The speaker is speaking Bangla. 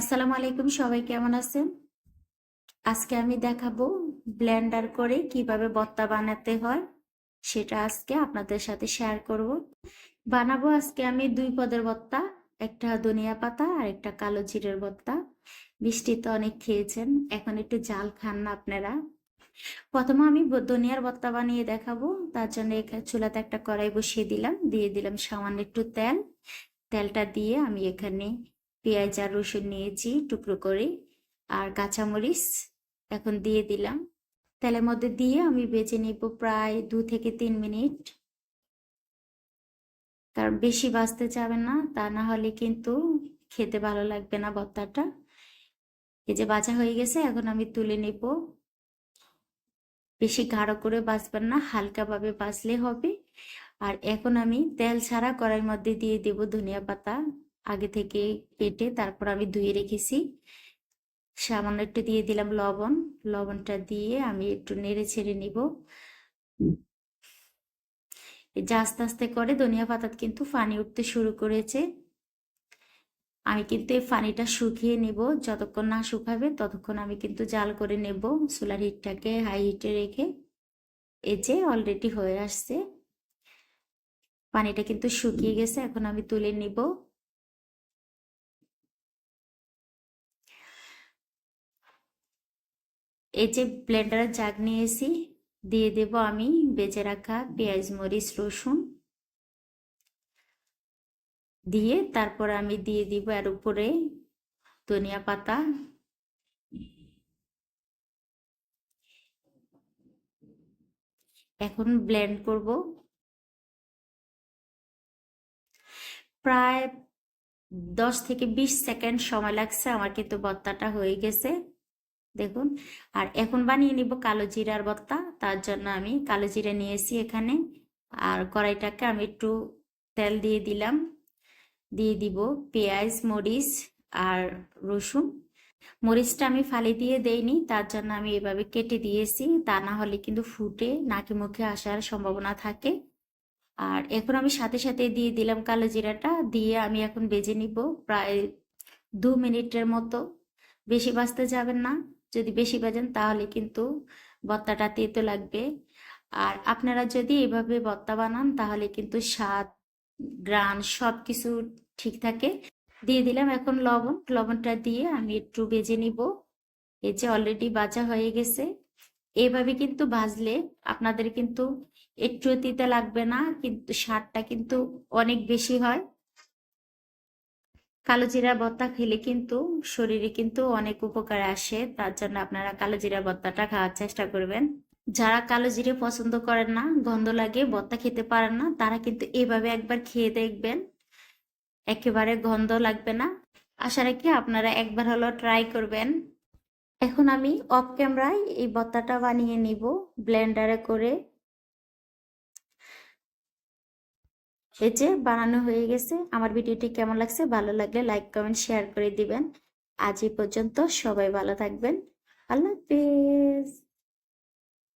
আসসালামু আলাইকুম, সবাই কেমন আছেন? আজকে আমি দেখাবো ব্লেন্ডার করে কীভাবে ভর্তা বানাতে হয়, সেটা আজকে আপনাদের সাথে শেয়ার করব। বানাবো আজকে আমি দুই পদের বত্তা, একটা ধনিয়া পাতা আর একটা কালো জিরের বত্তা। মিষ্টি তো অনেক খেয়েছেন, এখন একটু জাল খান না আপনারা। প্রথমে আমি ধনিয়ার ভর্তা বানিয়ে দেখাবো, তার জন্য চুলাতে একটা কড়াই বসিয়ে দিলাম, দিয়ে দিলাম সামান্য একটু তেল। তেলটা দিয়ে আমি এখানে পেঁয়াজ আর রসুন নিয়েছি টুকরো করে আর কাঁচামরিচ এখন দিয়ে দিলাম। তেলের মধ্যে দিয়ে আমি বেজে নিব প্রায় দু থেকে তিন মিনিট। কারণ বেশি বাঁচতে যাবে না, তা না হলে কিন্তু খেতে ভালো লাগবে না ভর্তাটা। এই যে ভাজা হয়ে গেছে, এখন আমি তুলে নেব। বেশি গাঢ় করে বাঁচবেন না, হালকাভাবে বাজলে হবে। আর এখন আমি তেল ছাড়া কড়াইয়ের মধ্যে দিয়ে দেব ধনিয়া পাতা। আগে থেকে কেটে তারপর আমি ধুয়ে রেখেছি। সামান্য একটু দিয়ে দিলাম লবণ। লবণটা দিয়ে আমি একটু নেড়ে ছেড়ে নিব। যে আস্তে আস্তে করে ধনিয়া পাতা কিন্তু পানি উঠতে শুরু করেছে। আমি কিন্তু এই পানিটা শুকিয়ে নেব। যতক্ষণ না শুকাবে ততক্ষণ আমি কিন্তু জাল করে নেব সোলার হিটটাকে হাই হিটে রেখে। এই যে অলরেডি হয়ে আসছে। পানিটা কিন্তু শুকিয়ে গেছে, এখন আমি তুলে নিব। এই যে ব্লেন্ডারের জাগ নিয়েছি, দিয়ে দেব আমি বেজে রাখা পেঁয়াজ, মরিচ, রসুন। দিয়ে তারপর আমি দিয়ে দিব এর উপরে ধনিয়া পাতা। এখন ব্লেন্ড করব। প্রায় দশ থেকে বিশ সেকেন্ড সময় লাগছে, আমার কিন্তু ভর্তাটা হয়ে গেছে। দেখুন। আর এখন বানিয়ে নিব কালো জিরার ভর্তা তার জন্য আমি কালো জিরা নিয়েছি এখানে। আর কড়াইটাকে আমি একটু তেল দিয়ে দিলাম। দিয়ে দিব পেঁয়াজ, মরিচ আর রসুন। মরিচটা আমি ফালি দিয়ে দেইনি। তার জন্য আমি এভাবে কেটে দিয়েছি। তা না হলে কিন্তু ফুটে, নাকি মুখে আসার সম্ভাবনা থাকে। আর এখন আমি সাথে সাথে দিয়ে দিলাম কালো জিরাটা। দিয়ে আমি এখন বেজে নিব প্রায় দু মিনিটের মতো। বেশি বাঁচতে যাবেন না। যদি বেশি বাজেন, তাহলে কিন্তু ভর্তাটা তেতো লাগবে। আর আপনারা যদি এভাবে ভর্তা বানান, তাহলে কিন্তু স্বাদ, গ্রান সব কিছু ঠিক থাকে। দিয়ে দিলাম এখন লবণ। লবণটা দিয়ে আমি একটু ভেজে নিব। এই যে অলরেডি ভাজা হয়ে গেছে। এভাবে কিন্তু ভাজলে আপনাদের কিন্তু একটু তিতা লাগবে না, কিন্তু স্বাদটা কিন্তু অনেক বেশি হয়। কালো জিরা ভর্তা খেলে কিন্তু শরীরে কিন্তু অনেক উপকার আসে। তার জন্য আপনারা কালো জিরা ভর্তাটা খাওয়ার চেষ্টা করবেন। যারা কালো জিরে পছন্দ করেন না, গন্ধ লাগে ভর্তা খেতে পারেন না, তারা কিন্তু এভাবে একবার খেয়ে দেখবেন। একেবারে গন্ধ লাগবে না। আশা রাখি আপনারা একবার হলো ট্রাই করবেন। এখন আমি অফ ক্যামেরায় এই ভর্তাটা বানিয়ে নিব ব্লেন্ডারে করে। এই যে বানানো হয়ে গেছে। আমার ভিডিওটি কেমন লাগছে? ভালো লাগলে লাইক, কমেন্ট, শেয়ার করে দিবেন। আজ এই পর্যন্ত সবাই ভালো থাকবেন। আল্লাহ হাফেজ।